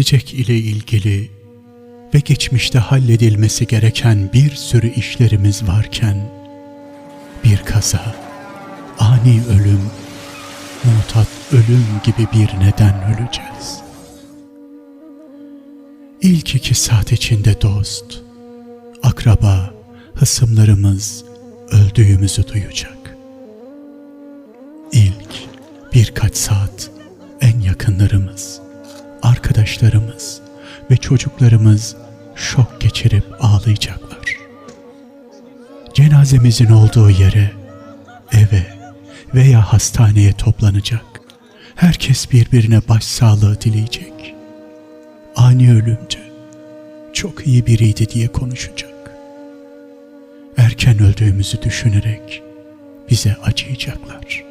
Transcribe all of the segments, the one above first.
gelecek ile ilgili ve geçmişte halledilmesi gereken bir sürü işlerimiz varken bir kaza, ani ölüm, mutat ölüm gibi bir neden öleceğiz. İlk iki saat içinde dost, akraba, hısımlarımız öldüğümüzü duyacak. İlk birkaç saat en yakınlarımız, arkadaşlarımız ve çocuklarımız şok geçirip ağlayacaklar. Cenazemizin olduğu yere, eve veya hastaneye toplanacak. Herkes birbirine başsağlığı dileyecek. Ani ölümdü. Çok iyi biriydi diye konuşacak. Erken öldüğümüzü düşünerek bize acıyacaklar.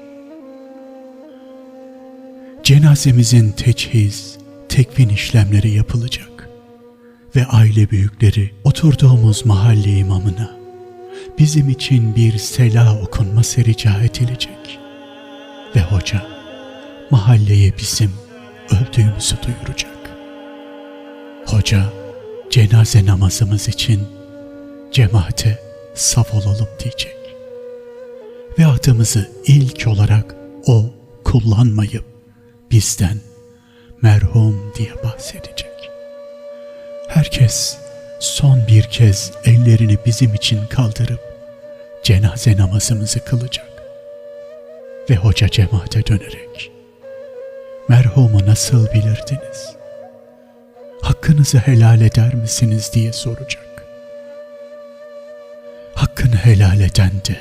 Cenazemizin teçhiz, tekvin işlemleri yapılacak. Ve aile büyükleri oturduğumuz mahalle imamına bizim için bir sela okunması rica edilecek. Ve hoca mahalleye bizim öldüğümüzü duyuracak. Hoca cenaze namazımız için cemaate saf olalım diyecek. Ve adımızı ilk olarak o kullanmayıp bizden merhum diye bahsedecek. Herkes son bir kez ellerini bizim için kaldırıp cenaze namazımızı kılacak. Ve hoca cemaate dönerek merhumu nasıl bilirdiniz? Hakkınızı helal eder misiniz diye soracak. Hakkını helal eden de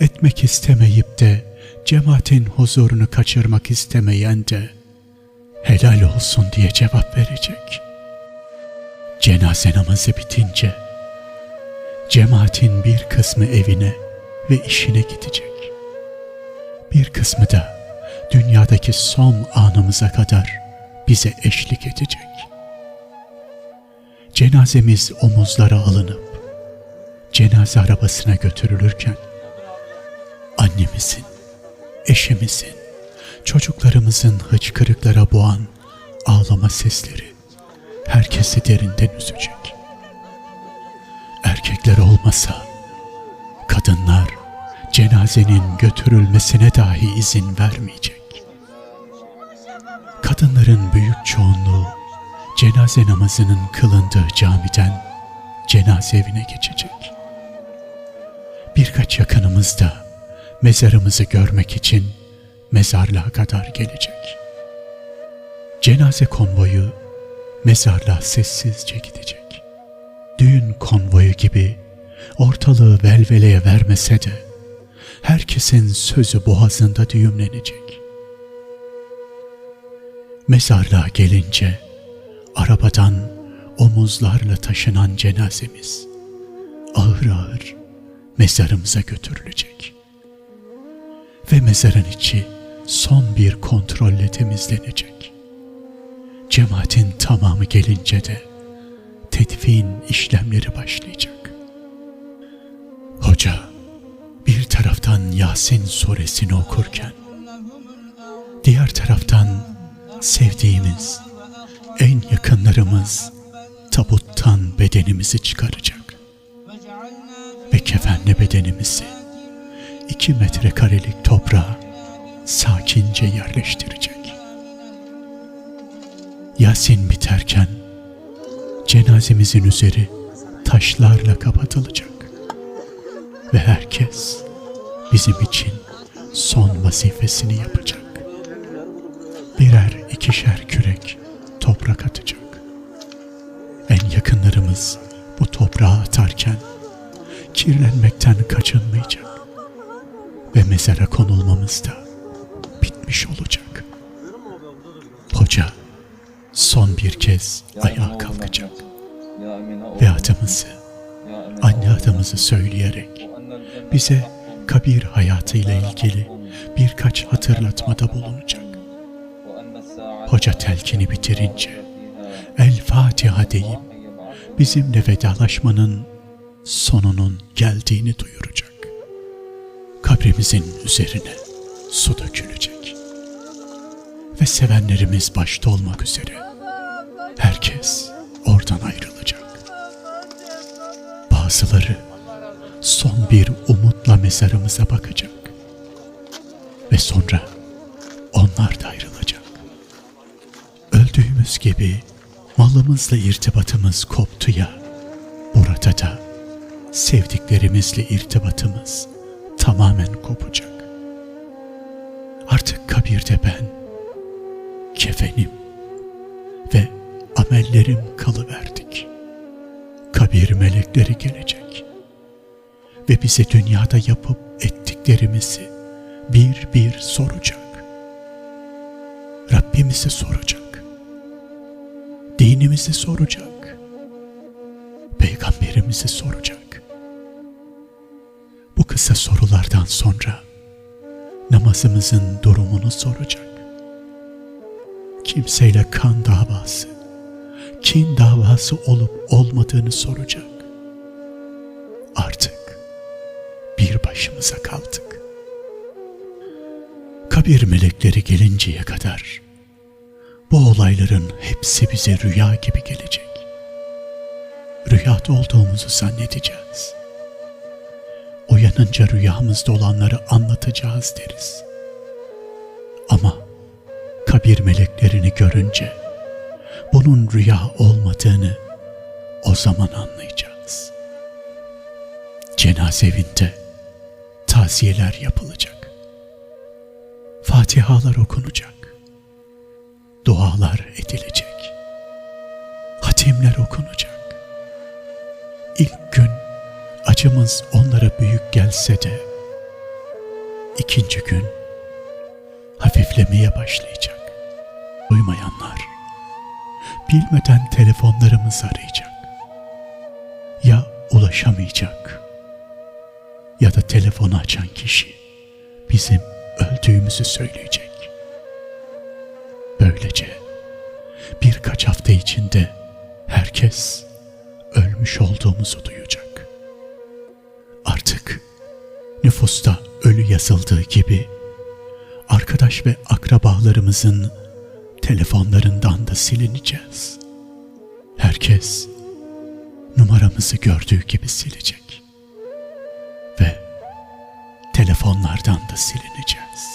etmek istemeyip de cemaatin huzurunu kaçırmak istemeyen de helal olsun diye cevap verecek. Cenaze namazı bitince cemaatin bir kısmı evine ve işine gidecek. Bir kısmı da dünyadaki son anımıza kadar bize eşlik edecek. Cenazemiz omuzlara alınıp cenaze arabasına götürülürken annemizin, eşimizin, çocuklarımızın hıçkırıklara boğan ağlama sesleri herkesi derinden üzecek. Erkekler olmasa kadınlar cenazenin götürülmesine dahi izin vermeyecek. Kadınların büyük çoğunluğu cenaze namazının kılındığı camiden cenaze evine geçecek. Birkaç yakınımız da mezarımızı görmek için mezarlığa kadar gelecek. Cenaze konvoyu mezarlığa sessizce gidecek. Düğün konvoyu gibi ortalığı velveleye vermese de herkesin sözü boğazında düğümlenecek. Mezarlığa gelince arabadan omuzlarla taşınan cenazemiz ağır ağır mezarımıza götürülecek. Ve mezarın içi son bir kontrolle temizlenecek. Cemaatin tamamı gelince de tedfin işlemleri başlayacak. Hoca bir taraftan Yasin suresini okurken diğer taraftan sevdiğimiz en yakınlarımız tabuttan bedenimizi çıkaracak ve kefenle bedenimizi iki metrekarelik toprağa sakince yerleştirecek. Yasin biterken cenazemizin üzeri taşlarla kapatılacak ve herkes bizim için son vazifesini yapacak. Birer ikişer kürek toprak atacak. En yakınlarımız bu toprağı atarken kirlenmekten kaçınmayacak ve mezara konulmamız da son bir kez ayağa kalkacak ve adımızı, anne adımızı söyleyerek bize kabir hayatıyla ilgili birkaç hatırlatmada bulunacak. Hoca telkini bitirince El Fatiha deyip bizimle vedalaşmanın sonunun geldiğini duyuracak. Kabrimizin üzerine su dökülecek. Ve sevenlerimiz başta olmak üzere Herkes oradan ayrılacak. Bazıları son bir umutla mezarımıza bakacak. Ve sonra onlar da ayrılacak. Öldüğümüz gibi malımızla irtibatımız koptu ya. Burada da sevdiklerimizle irtibatımız tamamen kopacak. Artık kabirde ben, kefenim ve amellerim kalıverdik. Kabir melekleri gelecek ve bize dünyada yapıp ettiklerimizi bir bir soracak. Rabbimizi soracak. Dinimizi soracak. Peygamberimizi soracak. Bu kısa sorulardan sonra namazımızın durumunu soracak. Kimseyle kan davası, kin davası olup olmadığını soracak. Artık bir başımıza kaldık. Kabir melekleri gelinceye kadar bu olayların hepsi bize rüya gibi gelecek. Rüyada olduğumuzu zannedeceğiz. Uyanınca rüyamızda olanları anlatacağız deriz. Ama kabir meleklerini görünce bunun rüya olmadığını o zaman anlayacağız. Cenaze evinde taziyeler yapılacak. Fatihalar okunacak. Dualar edilecek. Hatimler okunacak. İlk gün acımız onlara büyük gelse de ikinci gün hafiflemeye başlayacak. Uymayanlar bilmeden telefonlarımızı arayacak. Ya ulaşamayacak ya da telefonu açan kişi bizim öldüğümüzü söyleyecek. Böylece birkaç hafta içinde herkes ölmüş olduğumuzu duyacak. Artık nüfusta ölü yazıldığı gibi arkadaş ve akrabalarımızın telefonlarından da silineceğiz. Herkes numaramızı gördüğü gibi silecek. Ve telefonlardan da silineceğiz.